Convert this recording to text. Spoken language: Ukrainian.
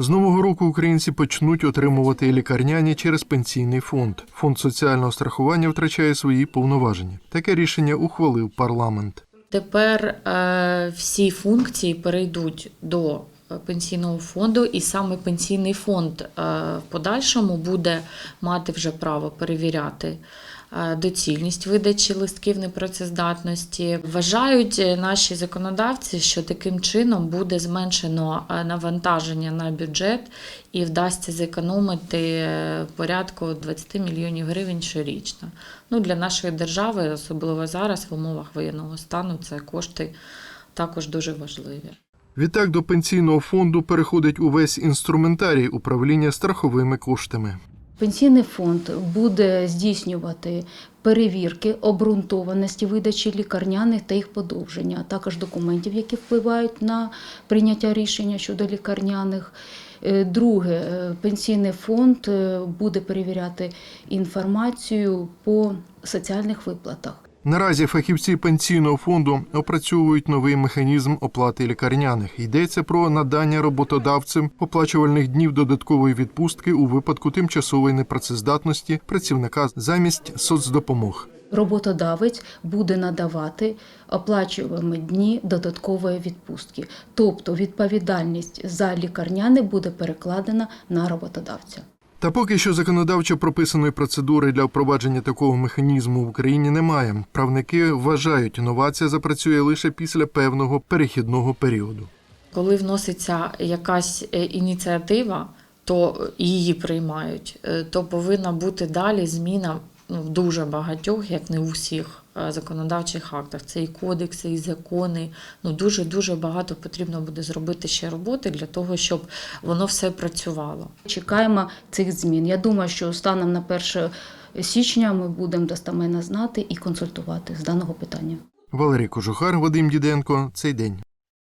З нового року українці почнуть отримувати лікарняні через пенсійний фонд. Фонд соціального страхування втрачає свої повноваження. Таке рішення ухвалив парламент. Тепер е, всі функції перейдуть до е, пенсійного фонду, і саме пенсійний фонд е, в подальшому буде мати вже право перевіряти доцільність видачі листків непрацездатності. Вважають е, наші законодавці, що таким чином буде зменшено е, навантаження на бюджет і вдасться зекономити е, порядку 20 мільйонів гривень щорічно. Ну, для нашої держави, особливо зараз, в умовах воєнного стану, це кошти також дуже важливі. Відтак до пенсійного фонду переходить увесь інструментарій управління страховими коштами. Пенсійний фонд буде здійснювати перевірки обґрунтованості видачі лікарняних та їх подовження, а також документів, які впливають на прийняття рішення щодо лікарняних. Е, Друге, е, пенсійний фонд е, буде перевіряти інформацію по соціальних виплатах. Наразі фахівці пенсійного фонду опрацьовують новий механізм оплати лікарняних. Йдеться про надання роботодавцям оплачувальних днів додаткової відпустки у випадку тимчасової непрацездатності працівника замість соцдопомог. Роботодавець буде надавати оплачувані дні додаткової відпустки, тобто відповідальність за лікарняне буде перекладена на роботодавця. Та поки що законодавчо прописаної процедури для впровадження такого механізму в Україні немає. Правники вважають, новація запрацює лише після певного перехідного періоду. Коли вноситься якась е, ініціатива, то її приймають, е, то повинна бути далі зміна ну, в дуже багатьох, як не у всіх законодавчих актах. Це і кодекси, і закони. Ну дуже дуже багато потрібно буде зробити ще роботи для того, щоб воно все працювало. Чекаємо цих змін. Я думаю, що станом на 1 січня ми будемо достаменно знати і консультувати з даного питання. Валерій Кожухар, Вадим Діденко. Цей день.